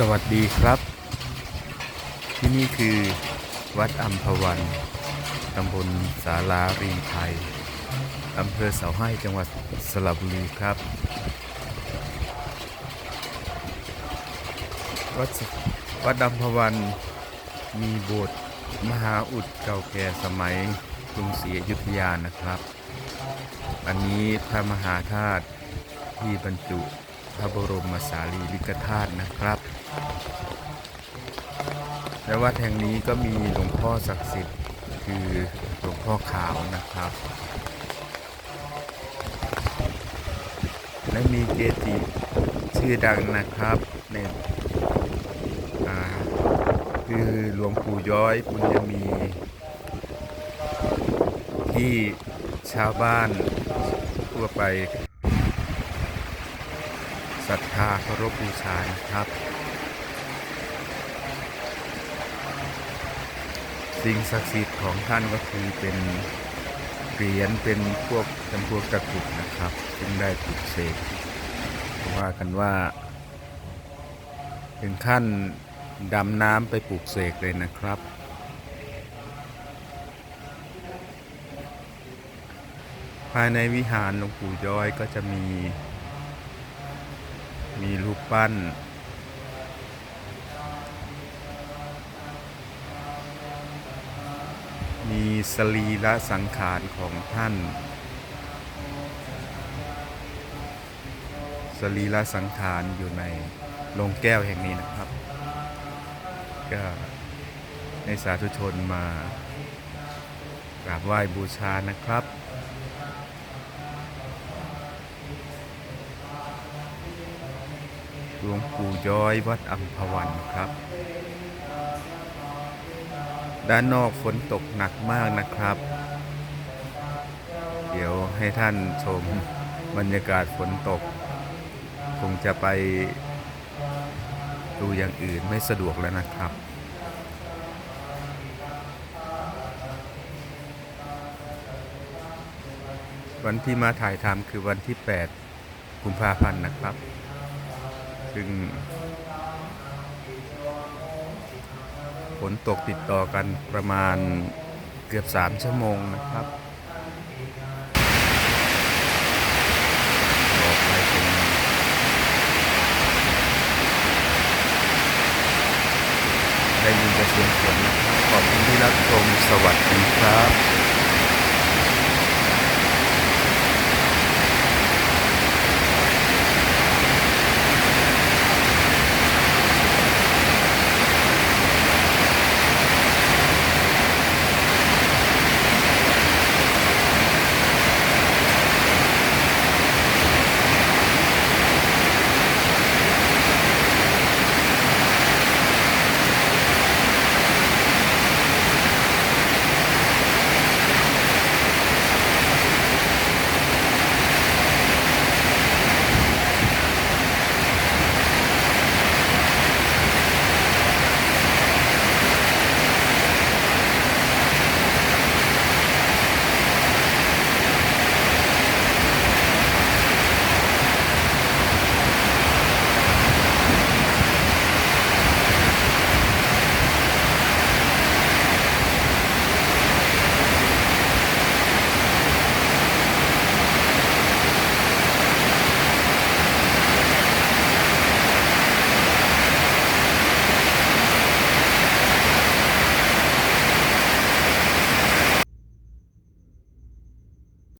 สวัสดีครับ ที่นี่คือวัดอัมพวันตำบลสาลารีไทยอำเภอเสาให้จังหวัดสระบุรีครับ วัดวัดอัมพวันมีโบสถ์มหาอุดเก่าแก่สมัยกรุงศรีอยุธยานะครับ อันนี้พระมหาธาตุที่บรรจุพระบรมสารีริกธาตุนะครับ และวัดแห่งนี้ก็มีหลวงพ่อศักดิ์สิทธิ์คือหลวงพ่อขาวนะครับ และมีเกจิชื่อดังนะครับในอ่าคือหลวงปู่ย้อยปุญญมี ที่ชาวบ้านทั่วไปศรัทธาเคารพบูชานะครับ สิ่งศักดิ์สิทธิ์ของท่านก็คือเป็นเหรียญเป็นพวกจำพวกตะกุดนะครับ ซึ่งได้ปลุกเสกว่ากันว่าถึงขั้นดำน้ำไปปลุกเสกเลยนะครับ ภายในวิหารหลวงปู่ย้อยก็จะมี มีรูปปั้น มีสรีระสังขารของท่าน สรีระสังขารอยู่ในโรงแก้วแห่งนี้นะครับ ก็ให้สาธุชนมากราบไหว้บูชานะครับหลวงปู่ย้อยวัดอัมพวันครับ ด้านนอกฝนตกหนักมากนะครับ เดี๋ยวให้ท่านชมบรรยากาศฝนตก คงจะไปดูอย่างอื่นไม่สะดวกแล้วนะครับ วันที่มาถ่ายทำคือวันที่ 8 กุมภาพันธ์นะครับ ซึ่ง นตกติดต่อกันประมาณเกือบ 3 ชั่วโมงนะครับออกไปเป็นได้ยินแต่เสียงฝนนะครับ ขอบคุณที่รับชมสวัสดีครับ